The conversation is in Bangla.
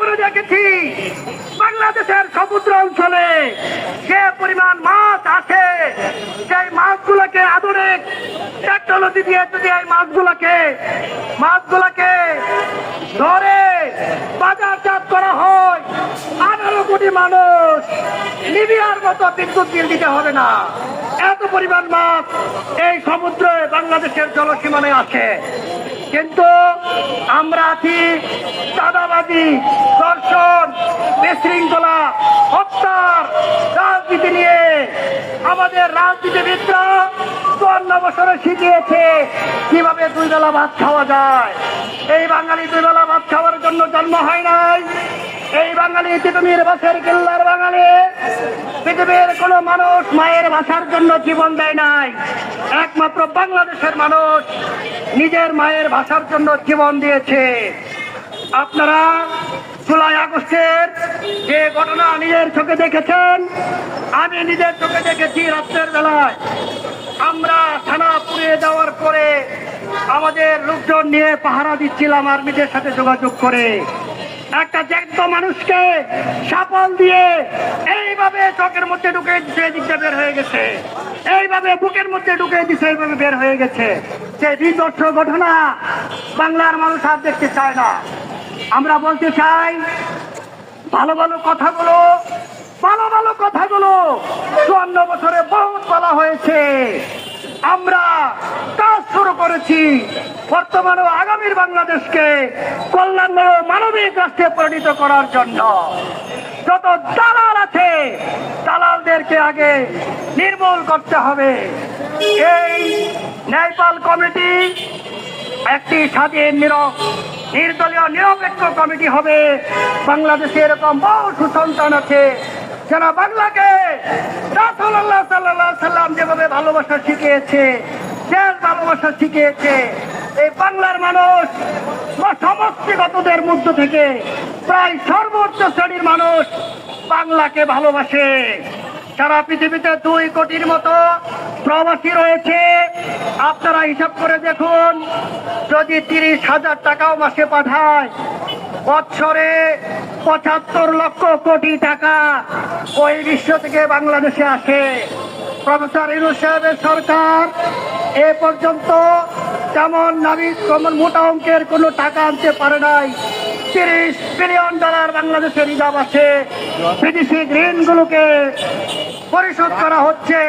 করে দেখেছি, বাংলাদেশের সমুদ্র অঞ্চলে যে পরিমাণ মাছ আছে সেই মাছগুলোকে আধুনিক টেকনোলজি দিয়ে যদি এই মাছগুলোকে মাছগুলোকে ধরে বাজারজাত করা হয়, আঠারো কোটি মানুষ লিবিয়ার মতো বিদ্যুৎ বিল দিতে হবে না। এত পরিমাণ মাছ এই সমুদ্রে বাংলাদেশের জলসীমানে আছে। কিন্তু আমরা আছি চাঁদাবাজি দর্শন বিশৃঙ্খলা, হত্যার রাজনীতি নিয়ে। আমাদের রাজনীতিবিদরা চুয়ান্ন বছরে শিখিয়েছে কীভাবে দুই বেলা ভাত খাওয়া যায়। এই বাঙালি দুই বেলা ভাত খাওয়ার জন্য জন্ম হয় নাই। এই বাঙালি তিতুমির বাসের কিল্লার বাঙালি। পৃথিবীর কোন মানুষ মায়ের ভাষার জন্য জীবন দেয় নাই। একমাত্র বাংলাদেশের মানুষ নিজের মায়ের ভাষার জন্য জীবন দিয়েছে। আপনারা জুলাই, আগস্টের যে ঘটনা নিজের চোখে দেখেছেন, আমি নিজের চোখে দেখেছি রাত্রের বেলায়। আমরা থানা পুড়িয়ে যাওয়ার পরে আমাদের লোকজন নিয়ে পাহারা দিচ্ছিলাম আর্মিদের সাথে যোগাযোগ করে। একটা জ্যান্ত মানুষকে সাপল দিয়ে এইভাবে চোখের মধ্যে ঢুকে দিচ্ছে এদিকটা বের হয়ে গেছে। এইভাবে বুকের মধ্যে ঢুকে দিচ্ছে এইভাবে বের হয়ে গেছে। সেই বিধ্বস্ত ঘটনা বাংলার মানুষ আর দেখতে চায় না। আমরা বলতে চাই, ভালো ভালো কথাগুলো, ভালো ভালো কথাগুলো চুয়ান্ন বছরে বহুত বলা হয়েছে। আমরা কাজ শুরু করেছি। বর্তমানে ও আগামীর বাংলাদেশকে কল্যাণময় মানবিক রাষ্ট্রে পরিণত করার জন্য যত দালাল আছে, দালালদেরকে আগে নির্মূল করতে হবে। এই ন্যায়পাল কমিটি একটি স্বাধীন নিরব নির্দলীয়, নিরপেক্ষ কমিটি হবে। বাংলাদেশে এরকম বহু সুসন্তান আছে। যারা বাংলাকে রাসূলুল্লাহ সাল্লাল্লাহু সাল্লাম যেভাবে ভালোবাসা শিখিয়েছে দেশ ভালোবাসা শিখিয়েছে, এই বাংলার মানুষ সমষ্টিগতদের মধ্য থেকে প্রায় সর্বোচ্চ শ্রেণির মানুষ বাংলাকে ভালোবাসে। সারা পৃথিবীতে দুই কোটির মতো প্রবাসী রয়েছে। আপনারা হিসাব করে দেখুন, যদি তিরিশ হাজার টাকাও মাসে পাঠায় বছরে পঁচাত্তর লক্ষ কোটি টাকা ওই বিশ্ব থেকে বাংলাদেশে আসে। প্রফেসর ইনু সাহেবের সরকার, এ পর্যন্ত তেমন নামি তেমন মোটা অঙ্কের কোনো টাকা আনতে পারে নাই। তিরিশ বিলিয়ন ডলার বাংলাদেশের রিজার্ভ আছে। বিদেশি ঋণগুলোকে পরিশোধ করা হচ্ছে।